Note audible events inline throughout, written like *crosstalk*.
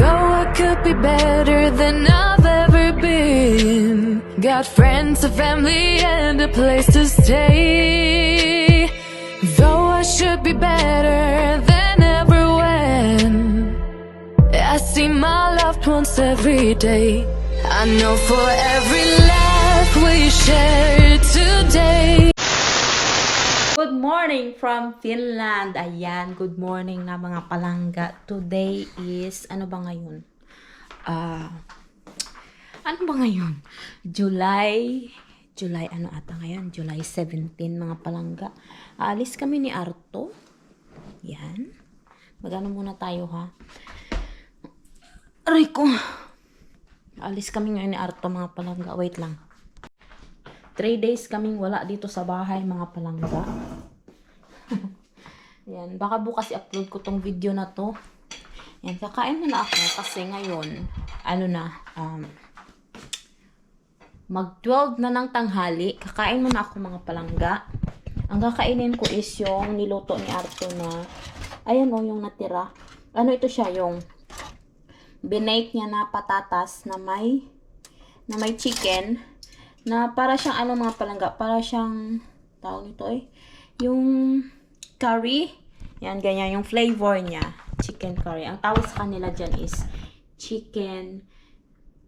Though I could be better than I've ever been. Got friends, a family, and a place to stay. Though I should be better than ever when. I see my loved ones every day. I know for every laugh we share today. Morning from Finland. Ayan, good morning na mga palangga. Today is, ano ba ngayon? Ah, ano ba ngayon? July, July ano ata ngayon? July 17 mga palangga. Aalis kami ni Arto. Yan. Magano muna tayo ha. Aray ko. Aalis kami ngayon ni Arto mga palangga. Wait lang. Three days kaming wala dito sa bahay, mga palangga. *laughs* Yan, baka bukas i-upload ko tong video na to. Yan, kakain na ako kasi ngayon, ano na, um, mag-12 na ng tanghali. Kakain muna ako mga palangga. Ang kakainin ko is yung niluto ni Arto na, ayan o, yung natira. Ano ito siya, yung binake niya na patatas na may, na may chicken na para siyang ano mga palangga, para siyang tawag nito eh, yung curry, yan ganyan yung flavor niya, chicken curry. Ang tawag sa kanila dyan is chicken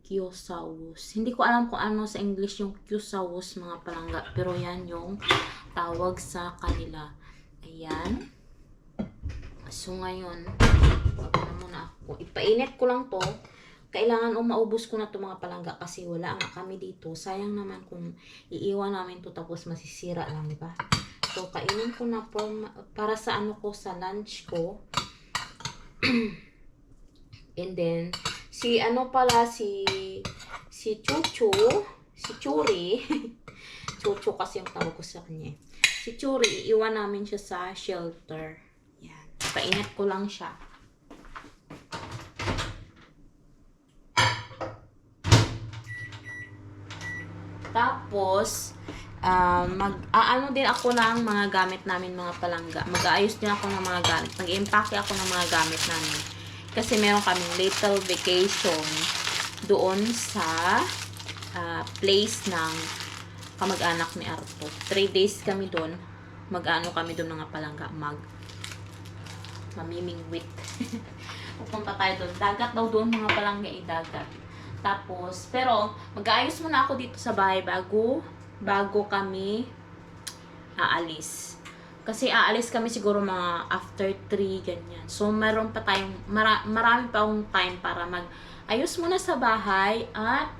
kyosawus. Hindi ko alam kung ano sa English yung kyosawus mga palangga, pero yan yung tawag sa kanila. Ayan. So ngayon, ano muna ako, ipainit ko lang to kailangan o ko na to mga palangga kasi wala nga kami dito. Sayang naman kung iiwan namin to tapos masisira lang, di ba? So, kainin ko na for, para sa ano ko, sa lunch ko. *clears throat* And then, si ano pala, si, si Chuchu, si Churi, *laughs* Chuchu kasi yung tawag ko sa kanya. Si Churi, iiwan namin siya sa shelter. Yan. Painit ko lang siya. Tapos, um, mag aano din ako ng mga gamit namin mga palangga. Mag-aayos din ako ng mga gamit. Mag-impake ako ng mga gamit namin. Kasi meron kaming little vacation doon sa ah, place ng kamag-anak ni Arto. Three days kami doon. Mag-ano kami doon mga palangga. Mag mamimingwit. *laughs* Pupunta tayo doon. Dagat daw doon mga palangga ay dagat. Tapos, pero mag-aayos muna ako dito sa bahay bago bago kami aalis. Kasi aalis kami siguro mga after 3 ganyan. So meron pa tayong mara, marami pa akong time para mag ayos muna sa bahay at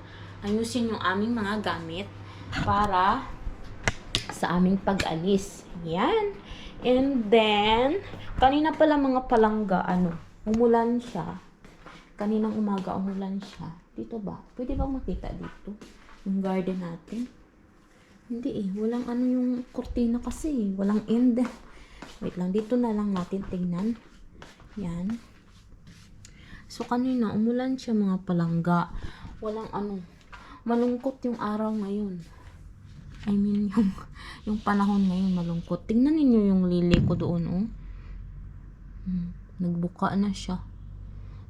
ayusin yung aming mga gamit para sa aming pag-alis. Yan. And then, kanina pala mga palangga, ano, umulan siya. Kaninang umaga umulan siya. Dito ba? Pwede bang makita dito? Yung garden natin? Hindi eh. Walang ano yung kurtina kasi eh. Walang end. Wait lang. Dito na lang natin tingnan. Yan. So, kanina, umulan siya mga palangga. Walang ano. Malungkot yung araw ngayon. I mean, *laughs* yung, yung panahon ngayon malungkot. Tingnan ninyo yung lili ko doon, oh. Hmm, nagbuka na siya.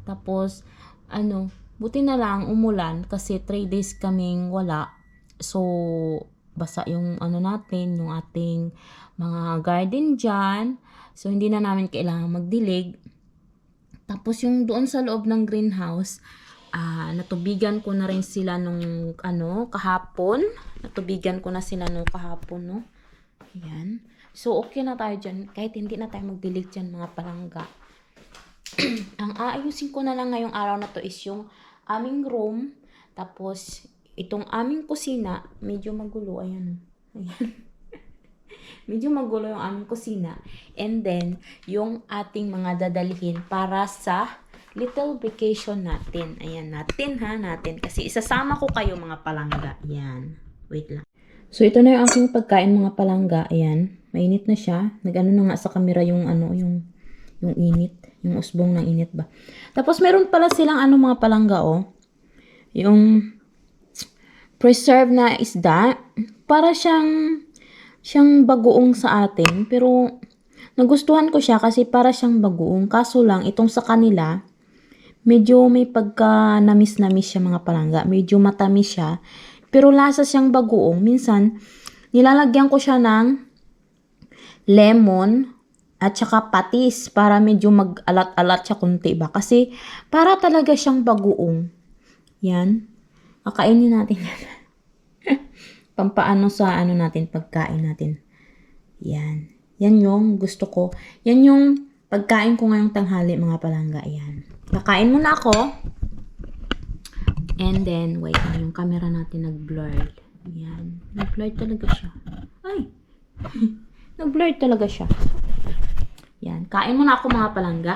Tapos, ano, buti na lang umulan kasi 3 days kaming wala. So, basa yung ano natin, yung ating mga garden dyan. So, hindi na namin kailangan magdilig. Tapos, yung doon sa loob ng greenhouse, ah natubigan ko na rin sila nung ano, kahapon. Natubigan ko na sila nung kahapon, no? Ayan. So, okay na tayo dyan. Kahit hindi na tayo magdilig dyan, mga palangga. *clears throat* ang aayusin ko na lang ngayong araw na to is yung aming room. Tapos, itong aming kusina, medyo magulo. Ayan. Ayan. *laughs* medyo magulo yung aming kusina. And then, yung ating mga dadalhin para sa little vacation natin. Ayan, natin ha, natin. Kasi isasama ko kayo mga palangga. Ayan. Wait lang. So, ito na yung aking pagkain mga palangga. Ayan. Mainit na siya. Nag-ano na nga sa camera yung ano, yung yung init. Yung usbong ng init ba. Tapos, meron pala silang ano mga palangga, oh. Yung preserve na isda. Para siyang siyang bagoong sa atin. Pero, nagustuhan ko siya kasi para siyang bagoong. Kaso lang, itong sa kanila, medyo may pagka namis-namis siya mga palangga. Medyo matamis siya. Pero lasa siyang bagoong. Minsan, nilalagyan ko siya ng lemon at saka patis para medyo mag-alat-alat siya kunti ba. Kasi para talaga siyang bagoong. Yan. Kakainin natin yan. *laughs* Pampaano sa ano natin, pagkain natin. Yan. Yan yung gusto ko. Yan yung pagkain ko ngayong tanghali mga palangga. Yan. Kakain muna ako. And then, wait yung camera natin nag-blurred. Yan. Nag-blurred talaga siya. Ay! *laughs* nag-blurred talaga siya. Yan. Kain muna ako mga palangga.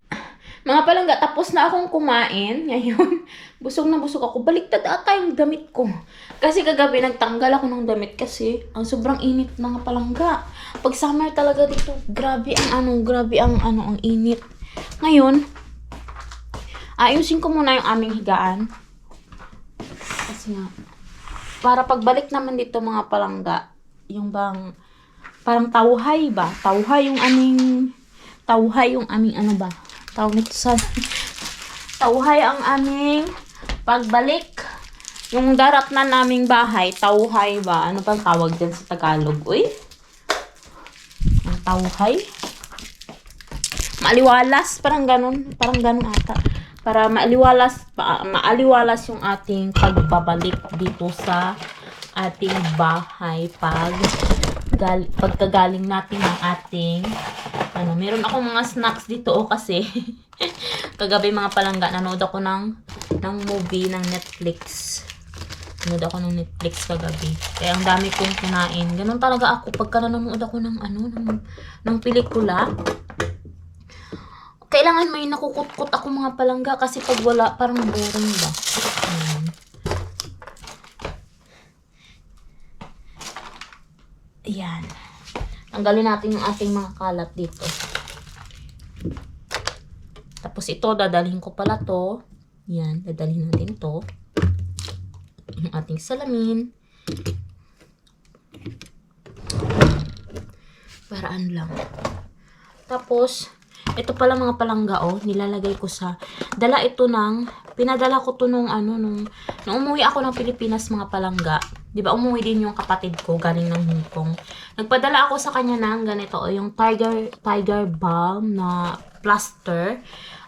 Mga palangga, tapos na akong kumain. *laughs* Ngayon, busog na busog ako. Baliktad ata yung damit ko. Kasi kagabi, nagtanggal ako ng damit kasi ang sobrang init mga palangga. Pag summer talaga dito, grabe ang ano, grabe ang ano, ang init. Ngayon, ayusin ko muna yung aming higaan. Kasi nga, para pagbalik naman dito mga palangga, yung bang, parang tauhay ba? Tauhay yung aming, tauhay yung aming ano ba? Tawag nito sa, tauhay ang aming pagbalik. Yung darat na naming bahay, tauhay ba? Ano bang tawag din sa Tagalog? Uy? Ang tauhay? Maaliwalas, parang ganun. Parang ganun ata. Para maaliwalas, maaliwalas yung ating pagbabalik dito sa ating bahay pag gal, pagkagaling natin ng ating ano, meron akong mga snacks dito oh, kasi *laughs* kagabi mga palangga nanood ako ng ng movie ng Netflix. Nanood ako ng Netflix kagabi. Kaya ang dami kong kinain. Ganun talaga ako pagka nanonood ako ng ano ng ng pelikula. Kailangan may nakukutkot ako mga palangga kasi pag wala parang boring ba. Ayan. Ayan. Tanggalin natin yung ating mga kalat dito. Tapos ito, dadalhin ko pala to. Yan, dadalhin natin to. Yung ating salamin. Paraan lang. Tapos, ito pala mga palangga, oh, nilalagay ko sa, dala ito ng, pinadala ko to nung, ano, nung, nung umuwi ako ng Pilipinas, mga palangga. Di ba, umuwi din yung kapatid ko, galing ng Hong Kong. Nagpadala ako sa kanya ng ganito, oh, yung Tiger, Tiger Balm na plaster.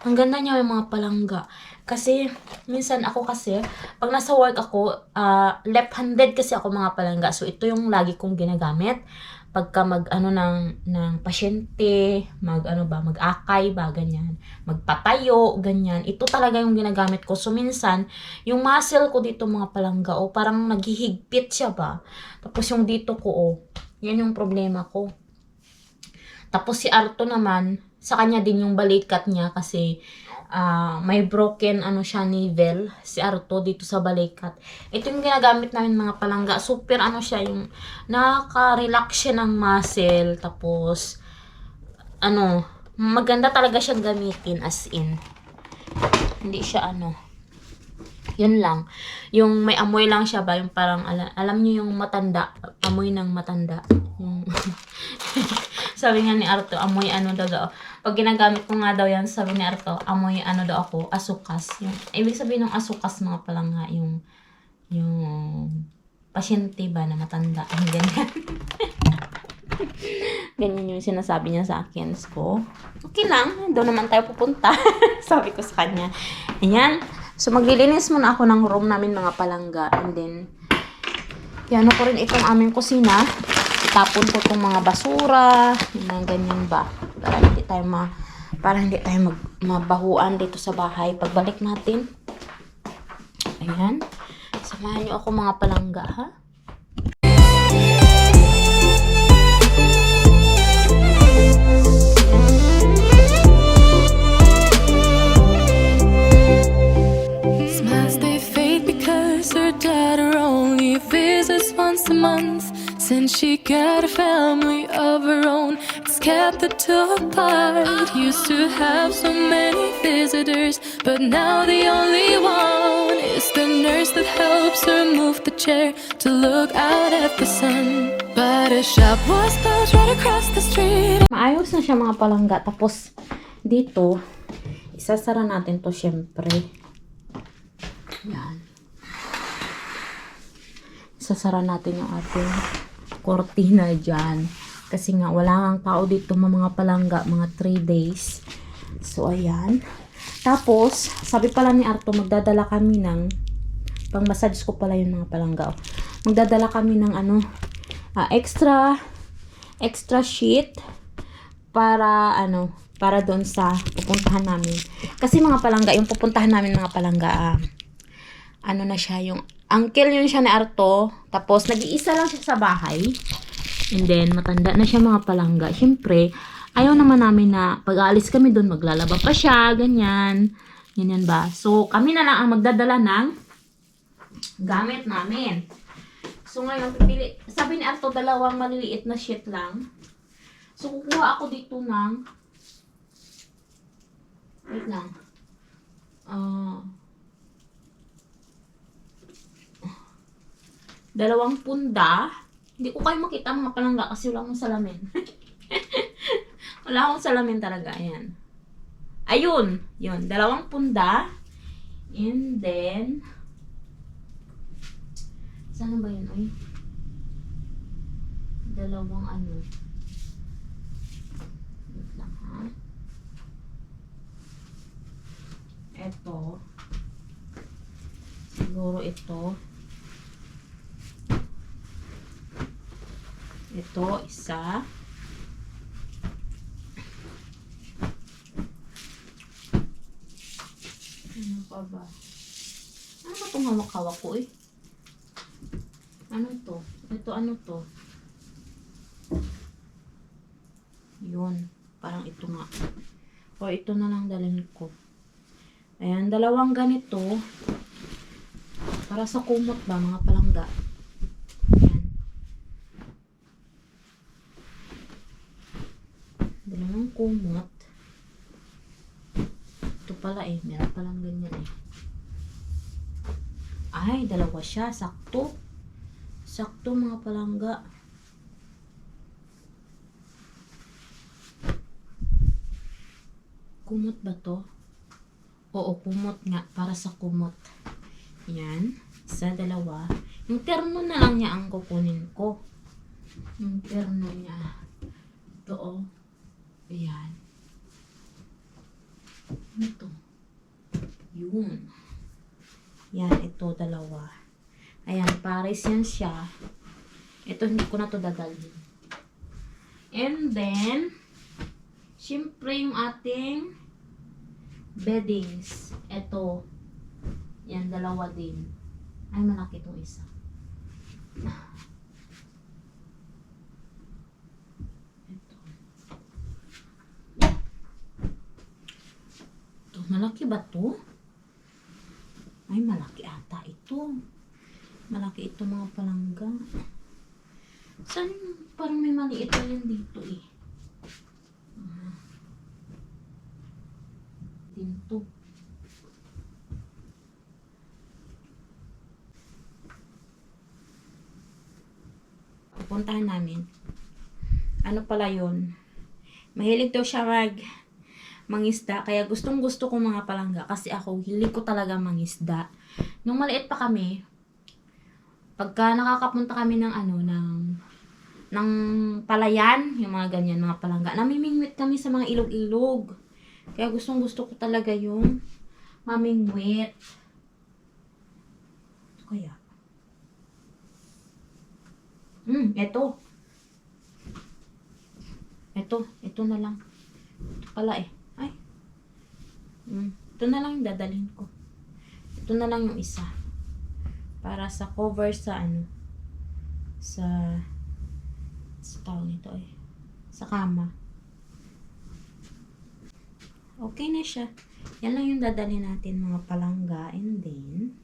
Ang ganda niya yung mga palangga. Kasi, minsan ako kasi, pag nasa work ako, ah, left-handed kasi ako mga palangga. So, ito yung lagi kong ginagamit pagka mag ano ng ng pasyente, mag ano ba, mag-akay ba ganyan, magpatayo ganyan. Ito talaga yung ginagamit ko. So minsan, yung muscle ko dito mga palangga o parang naghihigpit siya ba. Tapos yung dito ko oh, yan yung problema ko. Tapos si Arto naman, sa kanya din yung balikat niya kasi ah, may broken ano siya nivel si Arto dito sa balikat. Ito yung ginagamit namin mga palangga. Super ano siya yung nakaka-relax siya ng muscle tapos ano maganda talaga siyang gamitin as in. Hindi siya ano yun lang. Yung may amoy lang siya ba, yung parang, alam, alam niyo yung matanda, amoy ng matanda. Yung, *laughs* sabi nga ni Arto, amoy ano daw daw. Pag ginagamit ko nga daw yan, sabi ni Arto, amoy ano daw ako, asukas. Yung, ibig sabihin ng asukas mga pala nga, yung, yung, pasyente ba na matanda. Yung ganyan. *laughs* ganyan yung sinasabi niya sa akin. So, okay lang. Doon naman tayo pupunta. *laughs* sabi ko sa kanya. Ayan. So, maglilinis muna ako ng room namin mga palangga. And then, piano ko rin itong aming kusina itapon ko itong mga basura, yung mga ganyan ba. Para hindi tayo ma para hindi tayo mag, mabahuan dito sa bahay. Pagbalik natin. Ayan. Samahan niyo ako mga palangga, ha? Smiles they fade because her dad only visits once a month. Since she got a family of her own, it's kept the two apart. Used to have so many visitors, but now the only one is the nurse that helps her move the chair to look out at the sun. But a shop was built right across the street. Maayos na siya mga palangga. Tapos, dito, isasara natin to syempre. Yan. Isasara natin yung ating kortina dyan. Kasi nga, wala nga tao dito mga palangga, mga 3 days. So, ayan. Tapos, sabi pala ni Arto, magdadala kami ng pang massage ko pala yung mga palangga. oh. Magdadala kami ng ano, ah, extra extra sheet para ano, para doon sa pupuntahan namin. Kasi mga palangga, yung pupuntahan namin mga palangga, ah, ano na siya, yung uncle yun siya ni Arto, tapos nag-iisa lang siya sa bahay. And then, matanda na siya mga palangga. Siyempre, ayaw naman namin na pag aalis kami doon, maglalaba pa siya, ganyan. Ganyan ba? So, kami na lang ang magdadala ng gamit namin. So, ngayon, pipili, sabi ni Arto, dalawang maliliit na sheet lang. So, kukuha ako dito ng, wait lang, Ah, dalawang punda. Hindi ko kayo makita mga palangga kasi wala akong salamin. *laughs* wala akong salamin talaga. Ayan. Ayun. Yun. Dalawang punda. And then, Sana ba yun? Ay. Dalawang ano. Wait lang. Ito. Siguro ito. Ito, isa. Ano pa ba? Ano ba itong hawak-hawak ko eh? Ano to? Ito ano to? Yun. Parang ito nga. O ito na lang dalhin ko. Ayan, dalawang ganito. Para sa kumot ba, mga palangga. Ayan. Dalawang kumot. Ito pala eh. Meron palang ganyan eh. Ay, dalawa siya. Sakto. Sakto mga palangga. Kumot ba to? Oo, kumot nga. Para sa kumot. Yan. Isa, dalawa. Yung terno na lang niya ang kukunin ko. Yung terno niya. Ito oh. Ayan. Ano to? Yun. Yan, ito dalawa. Ayan, pares yan siya. Ito, hindi ko na to dadalhin. And then, syempre yung ating beddings. Ito. Yan, dalawa din. Ay, malaki itong isa. Ito. Ito, malaki ba to? Ay, malaki ata ito. Malaki ito mga palangga. Saan parang may maliit na yan dito eh? Ah. Dito. Pupuntahan namin. Ano pala yun? Mahilig daw siya mag mangisda. Kaya gustong gusto ko mga palangga. Kasi ako, hilig ko talaga mangisda. Nung maliit pa kami, pagka nakakapunta kami ng ano, ng ng palayan, yung mga ganyan, mga palangga. Namimingwit kami sa mga ilog-ilog. Kaya gustong gusto ko talaga yung mamingwit. Ito kaya? Hmm, eto. Eto, ito na lang. Ito pala eh. Hmm, ito na lang yung dadalhin ko. Ito na lang yung isa. Para sa cover sa ano. Sa sa tawag nito eh. Sa kama. Okay na siya. Yan lang yung dadalhin natin mga palangga. And then,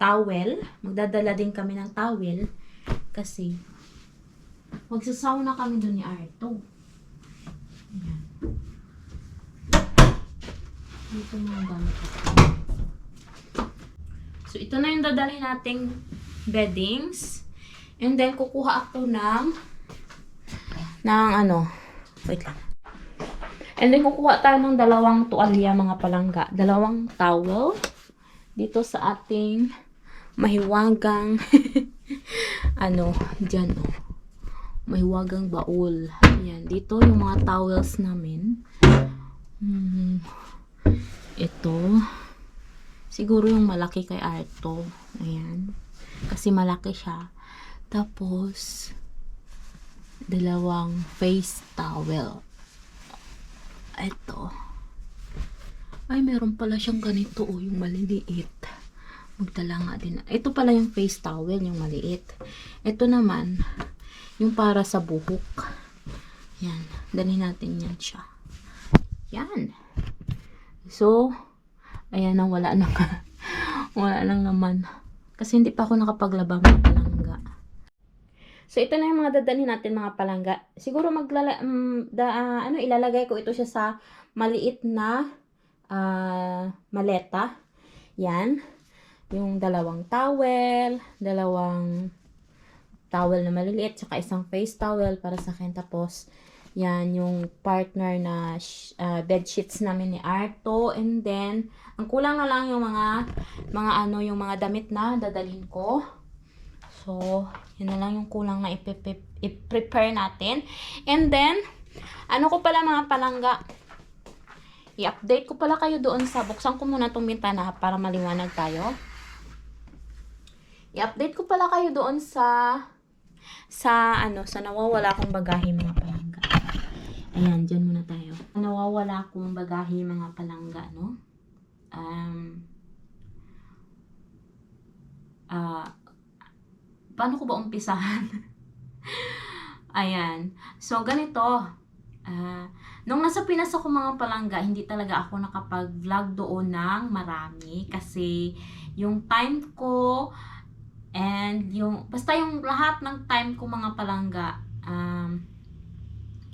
towel. Magdadala din kami ng towel. Kasi, magsasauna kami doon ni Arto. Ayan. Dito mga gamit ko. So, ito na yung dadalhin nating beddings. And then, kukuha ako ng ng ano, wait lang. And then, kukuha tayo ng dalawang tuwalya, mga palangga. Dalawang towel dito sa ating mahiwagang *laughs* ano, dyan oh. Mahiwagang baul. Yan, dito yung mga towels namin. Hmm. Ito. Siguro yung malaki kay Arto. Ayan. Kasi malaki siya. Tapos, dalawang face towel. Ito. Ay, meron pala siyang ganito, oh, yung maliliit. Magdala nga din. Ito pala yung face towel, yung maliit. Ito naman, yung para sa buhok. Yan. Dali natin yan siya. Yan. So, ayan na, wala na *laughs* wala nang naman. Kasi hindi pa ako nakapaglaba mga palangga. So, ito na yung mga dadalhin natin mga palangga. Siguro maglala, um, da, ah, ano, ilalagay ko ito siya sa maliit na ah, maleta. Yan. Yung dalawang towel, dalawang towel na maliliit, tsaka isang face towel para sa akin. Tapos, yan, yung partner na sh- ah, bed sheets namin ni Arto. And then, ang kulang na lang yung mga, mga ano, yung mga damit na dadalhin ko. So, yun na lang yung kulang na i-prepare natin. And then, ano ko pala mga palangga, i-update ko pala kayo doon sa, buksan ko muna itong bintana para maliwanag tayo. I-update ko pala kayo doon sa, sa ano, sa nawawala akong bagahe mga palangga. Ayan, dyan muna tayo. Nawawala akong bagahe mga palangga, no? Um, ah, paano ko ba umpisahan? *laughs* Ayan. So, ganito. Ah, nung nasa Pinas ako mga palangga, hindi talaga ako nakapag-vlog doon ng marami kasi yung time ko and yung, basta yung lahat ng time ko mga palangga, um,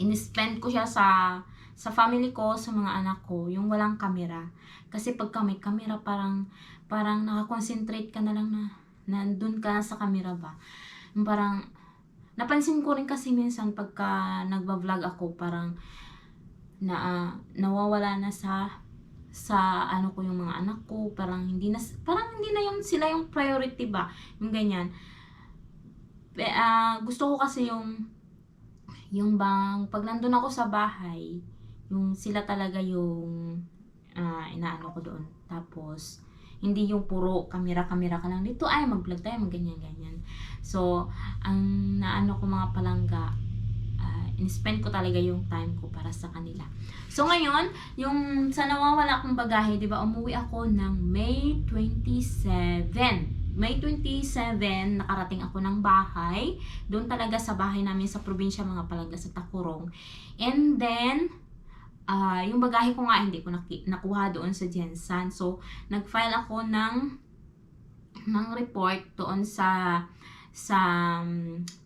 in-spend ko siya sa sa family ko, sa mga anak ko, yung walang kamera. Kasi pag may kamera, parang, parang nakakonsentrate ka na lang na, nandun ka sa camera ba. Parang, napansin ko rin kasi minsan pagka nagba-vlog ako, parang, na, ah, nawawala na sa, sa ano ko yung mga anak ko, parang hindi na, parang hindi na yung, sila yung priority ba, yung ganyan. Ah, gusto ko kasi yung, yung bang, pag nandun ako sa bahay, yung sila talaga yung ah, inaano ko doon. Tapos, hindi yung puro kamera-kamera ka lang dito, ay mag-vlog tayo, mag-ganyan-ganyan. So, ang naano ko mga palangga, ah, in-spend ko talaga yung time ko para sa kanila. So, ngayon, yung sa nawawala akong bagahe, di ba, umuwi ako ng May 27. May 27, nakarating ako ng bahay. Doon talaga sa bahay namin sa probinsya, mga palangga sa Takurong. And then, ah yung bagahe ko nga hindi ko nakuha doon sa Jensan. So, nag-file ako ng ng report doon sa sa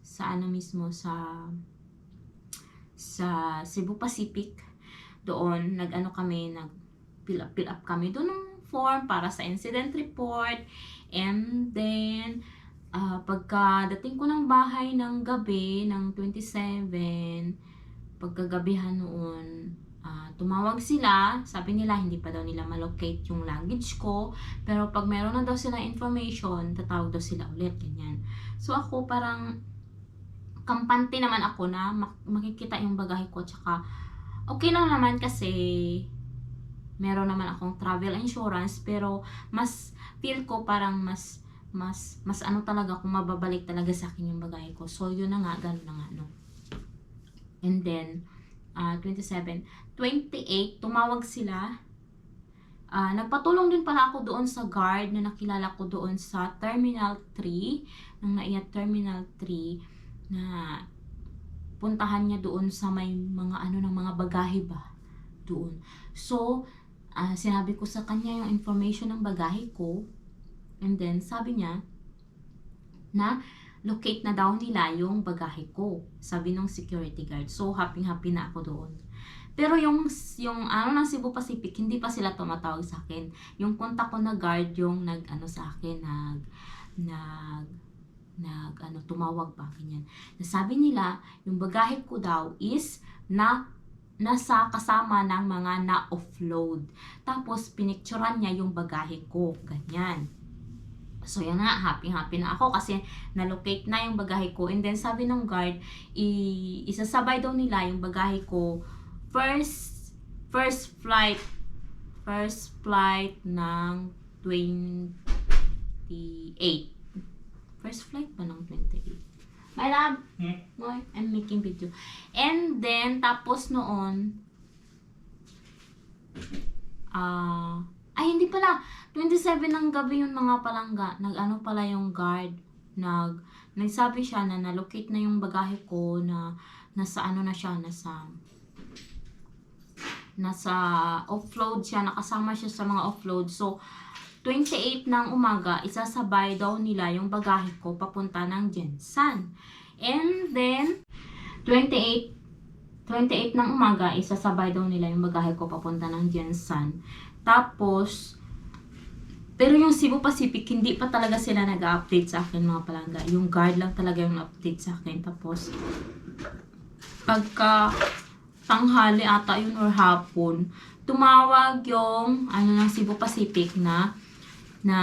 sa ano mismo sa sa Cebu Pacific doon nag-ano kami nag fill up, fill up kami doon form para sa incident report. And then ah pagkadating ko ng bahay ng gabi ng 27 pagkagabihan noon ah, tumawag sila, sabi nila hindi pa daw nila malocate yung luggage ko, pero pag meron na daw sila information, tatawag daw sila ulit, ganyan. So ako parang kampante naman ako na mak- makikita yung bagahe ko, tsaka okay lang naman kasi meron naman akong travel insurance, pero mas feel ko parang mas mas mas ano talaga kung mababalik talaga sa akin yung bagahe ko. So yun na nga, ganun na nga, no. And then, ah 27, 28, tumawag sila. Ah, nagpatulong din pala ako doon sa guard na nakilala ko doon sa Terminal 3, ng NAIA Terminal 3, na puntahan niya doon sa may mga ano ng mga bagahe ba doon. So, ah, sinabi ko sa kanya yung information ng bagahe ko And then, sabi niya, na locate na daw nila yung bagahe ko. Sabi ng security guard. So, happy-happy na ako doon. Pero yung, yung ano ng Cebu Pacific, hindi pa sila tumatawag sa akin. Yung kontak ko na guard, yung nag, ano sa akin, nag, nag, nag, ano, tumawag pa, ganyan. Nasabi nila, yung bagahe ko daw is na nasa kasama ng mga na-offload. Tapos, pinicturan niya yung bagahe ko. Ganyan. So, yan nga, happy-happy na ako kasi na-locate na yung bagahe ko. And then, sabi ng guard, i- isasabay daw nila yung bagahe ko first, first flight, first flight ng 28. First flight ba ng 28? My love, Hmm? Moy, I'm making video. And then, tapos noon, ah, ay hindi pala, 27 ng gabi yung mga palangga, nag-ano pala yung guard, nag, nagsabi siya na na-locate na yung bagahe ko, na, nasa ano na siya, nasa, nasa offload siya, nakasama siya sa mga offload. So, 28 ng umaga, isasabay daw nila yung bagahe ko papunta ng Jensan. And then, 28 28 ng umaga, isasabay daw nila yung bagahe ko papunta ng Jensan. Tapos, pero yung Cebu Pacific, hindi pa talaga sila nag-update sa akin mga palangga. Yung guard lang talaga yung update sa akin. Tapos, pagka tanghali ata yun or hapon, tumawag yung ano ng Cebu Pacific na na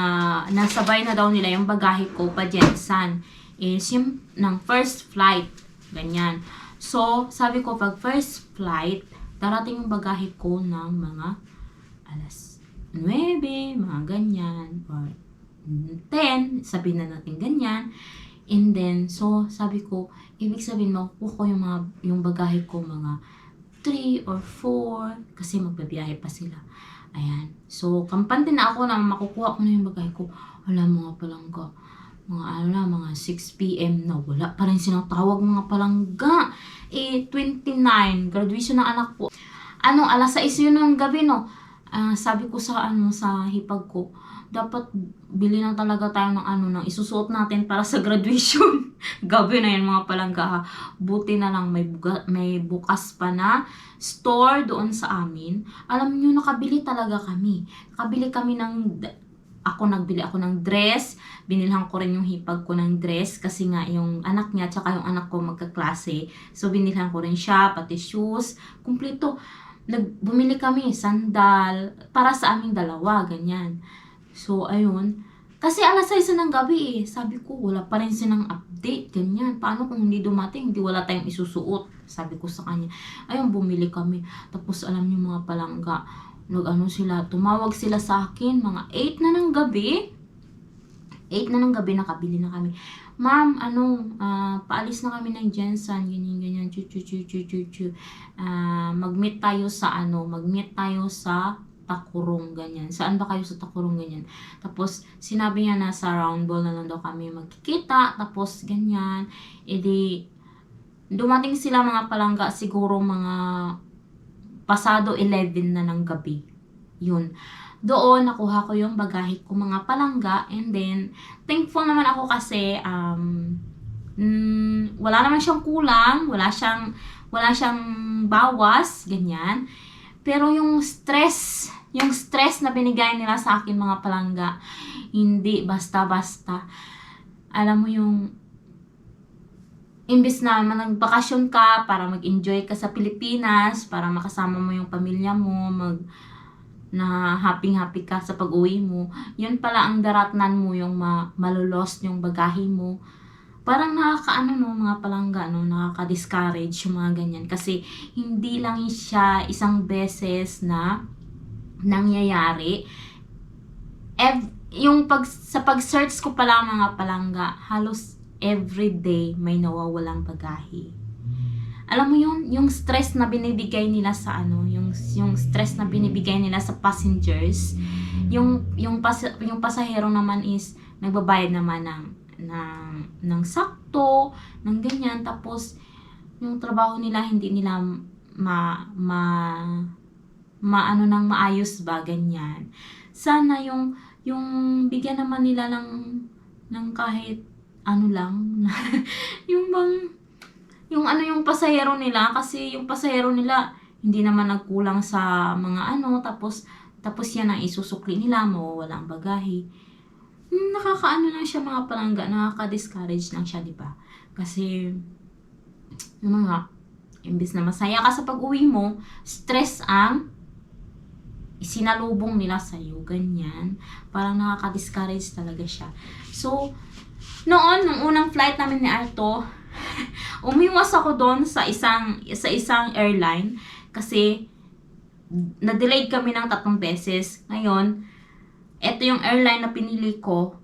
nasabay na daw nila yung bagahe ko pa Jensan is yung ng first flight ganyan. So sabi ko pag first flight darating yung bagahe ko ng mga alas 9 mga ganyan or 10 sabihin na natin ganyan. And then so sabi ko ibig sabihin makukuha ko yung mga yung bagahe ko mga 3 or 4 kasi magbabiyahe pa sila Ayan. So, kampante na ako na makukuha ko na yung bagay ko. Wala mga palangga. Mga ano na, mga 6 p.m. na wala pa rin sinatawag mga palangga. Eh, 29. Graduation ng anak ko. Ano, alas 6 yun ng gabi, no? Ah, sabi ko sa ano sa hipag ko, dapat bili na talaga tayo ng ano ng isusuot natin para sa *laughs* graduation. Gabi na yun mga palangga. Buti na lang may, buga, may bukas pa na store doon sa amin. Alam niyo nakabili talaga kami. Nakabili kami ng ako nagbili ako ng dress, binilhan ko rin yung hipag ko ng dress kasi nga yung anak niya tsaka yung anak ko magkaklase. So binilhan ko rin siya, pati shoes, kumpleto. Nag, bumili kami sandal para sa aming dalawa, ganyan. So, ayun. Kasi alas 6 ng gabi eh. Sabi ko, wala pa rin silang update. Ganyan. Paano kung hindi dumating, hindi wala tayong isusuot. Sabi ko sa kanya. Ayun, bumili kami. Tapos alam niyo mga palangga, nag-ano sila, tumawag sila sa akin, mga 8 na ng gabi. 8 na ng gabi, nakabili na kami. Ma'am, ano, ah, paalis na kami ng Jensen, ganyan, ganyan, chu, chu, chu, chu, chu, chu. Ah, mag-meet tayo sa ano, mag-meet tayo sa Takurong, ganyan. Saan ba kayo sa Takurong, ganyan? Tapos, sinabi niya na sa round ball na lang daw kami magkikita. Tapos, ganyan. E di, dumating sila mga palangga, siguro mga pasado 11 na ng gabi. Yun. Doon, nakuha ko yung bagahe ko mga palangga. And then, thankful naman ako kasi, um, mm, wala naman siyang kulang. Wala siyang, wala siyang bawas. Ganyan. Pero yung stress, yung stress na binigay nila sa akin mga palangga, hindi basta-basta. Alam mo yung, imbis na nagbakasyon ka para mag-enjoy ka sa Pilipinas, para makasama mo yung pamilya mo, mag, na happy-happy ka sa pag-uwi mo, yun pala ang daratnan mo yung ma malulost yung bagahe mo. Parang nakakaano no, mga palangga, no, nakaka-discourage yung mga ganyan. Kasi hindi lang siya isang beses na nangyayari. Ev- yung pag, sa pag-search ko pala mga palangga, halos everyday may nawawalang bagahe alam mo yun, yung stress na binibigay nila sa ano, yung yung stress na binibigay nila sa passengers, yung yung pas, yung pasahero naman is nagbabayad naman ng ng ng sakto, ng ganyan tapos yung trabaho nila hindi nila ma ma maano nang maayos ba ganyan. Sana yung yung bigyan naman nila ng ng kahit ano lang *laughs* yung bang yung ano yung pasahero nila kasi yung pasahero nila hindi naman nagkulang sa mga ano tapos tapos yan ang isusukli nila mawawala ang bagahe Hmm, nakakaano lang siya mga palangga nakaka-discourage lang siya di ba kasi ano nga imbis na masaya ka sa pag-uwi mo stress ang isinalubong nila sa iyo ganyan. Parang nakaka-discourage talaga siya. So noon nung unang flight namin ni Arto *laughs* umiwas ako doon sa isang sa isang airline kasi na-delayed kami ng tatlong beses. Ngayon eto yung airline na pinili ko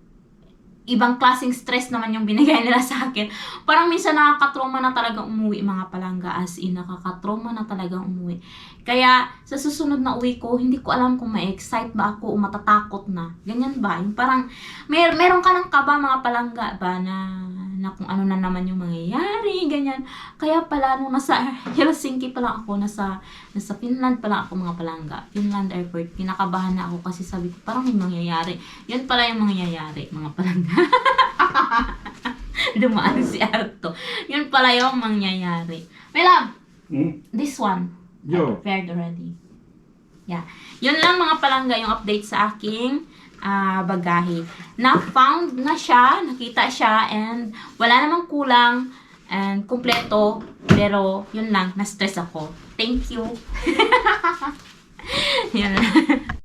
ibang klaseng stress naman yung binigay nila sa akin. Parang minsan nakakatroma na talaga umuwi mga palangga as in nakakatroma na talaga umuwi. Kaya sa susunod na uwi ko, hindi ko alam kung ma-excite ba ako o matatakot na. Ganyan ba? Yung parang mer meron ka ng kaba mga palangga ba na na kung ano na naman yung mangyayari, ganyan. Kaya pala, nung nasa *laughs* Helsinki pa lang ako, nasa, nasa Finland pa lang ako mga palangga, Finland airport, kinakabahan na ako kasi sabi ko, parang may mangyayari. Yun pala yung mangyayari, mga palangga. *laughs* Dumaan si Arto. Yun pala yung mangyayari. My love, Mm. this one, I Yo. prepared already. Yeah. Yun lang mga palangga yung update sa aking ah, bagahe. Na-found na siya, nakita siya, and wala namang kulang, and kumpleto, pero yun lang, na-stress ako. Thank you. *laughs* yun lang.